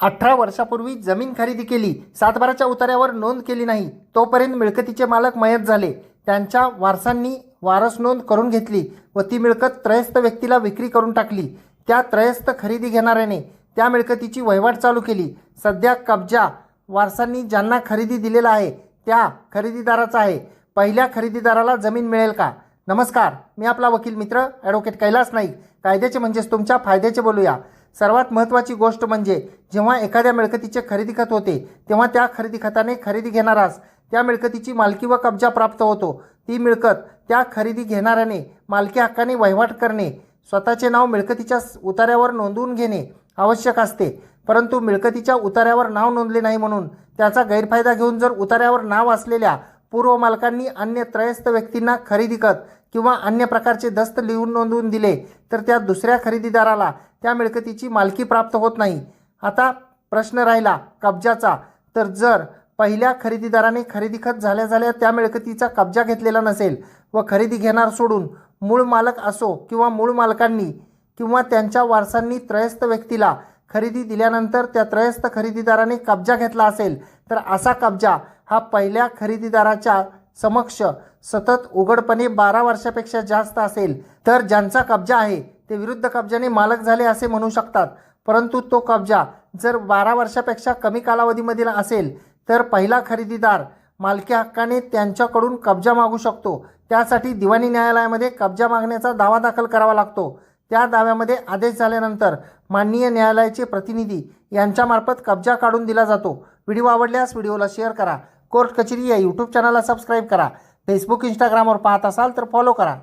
अठरा वर्षापूर्वी जमीन खरेदी केली. सातबाराच्या उतार्यावर नोंद केली नाही. तोपर्यंत मिळकतीचे मालक मयत झाले. त्यांच्या वारसांनी वारस नोंद करून घेतली व ती मिळकत त्रयस्थ व्यक्तीला विक्री करून टाकली. त्या त्रयस्थ खरेदी घेणाऱ्याने त्या मिळकतीची वहिवाट चालू केली. सध्या कब्जा वारसांनी ज्यांना खरेदी दिलेला आहे त्या खरेदीदाराचा आहे. पहिल्या खरेदीदाराला जमीन मिळेल का? नमस्कार मी आपला वकील मित्र ॲडव्होकेट कैलास नाईक. कायद्याचे म्हणजेच तुमच्या फायद्याचे बोलूया. सर्वात महत्त्वाची गोष्ट म्हणजे जेव्हा एखाद्या मिळकतीचे खरेदी खत होते तेव्हा त्या खरेदी खताने खरेदी घेणारास त्या मिळकतीची मालकी व कब्जा प्राप्त होतो. ती मिळकत त्या खरेदी घेणाऱ्याने मालकी हक्काने वहिवाट करणे स्वतःचे नाव मिळकतीच्या उतार्यावर नोंदवून घेणे आवश्यक असते. परंतु मिळकतीच्या उतार्यावर नाव नोंदले नाही म्हणून त्याचा गैरफायदा घेऊन जर उतार्यावर नाव असलेल्या पूर्व मालकांनी अन्य त्रयस्थ व्यक्तींना खरेदी खत किंवा अन्य प्रकारचे दस्त लिहून नोंदवून दिले तर त्या दुसऱ्या खरेदीदाराला त्या मिळकतीची मालकी प्राप्त होत नाही. आता प्रश्न राहिला कब्जाचा. तर जर पहिल्या खरेदीदाराने खरेदी खत झाल्या झाल्या त्या मिळकतीचा कब्जा घेतलेला नसेल व खरेदी घेणार सोडून मूळ मालक असो किंवा मूळ मालकांनी किंवा त्यांच्या वारसांनी त्रयस्थ व्यक्तीला खरेदी दिल्यानंतर त्या त्रयस्थ खरेदीदाराने कब्जा घेतला असेल तर असा कब्जा हा पहिल्या खरेदीदाराच्या समक्ष सतत उघडपणे बारा वर्षापेक्षा जास्त असेल तर ज्यांचा कब्जा आहे ते विरुद्ध कब्जाने मालक झाले असे म्हणू शकतात. परंतु तो कब्जा जर बारा वर्षापेक्षा कमी कालावधीमधील असेल तर पहिला खरेदीदार मालकी हक्काने त्यांच्याकडून कब्जा मागू शकतो. त्यासाठी दिवाणी न्यायालयामध्ये कब्जा मागण्याचा दावा दाखल करावा लागतो. त्या दाव्यामध्ये आदेश झाल्यानंतर माननीय न्यायालयाचे प्रतिनिधी यांच्यामार्फत कब्जा काढून दिला जातो. व्हिडिओ आवडल्यास व्हिडिओला शेअर करा. कोर्ट कचेरी या यूट्यूब चॅनलला सबस्क्राईब करा. फेसबुक इंस्टाग्रामवर पाहत असाल तर फॉलो करा.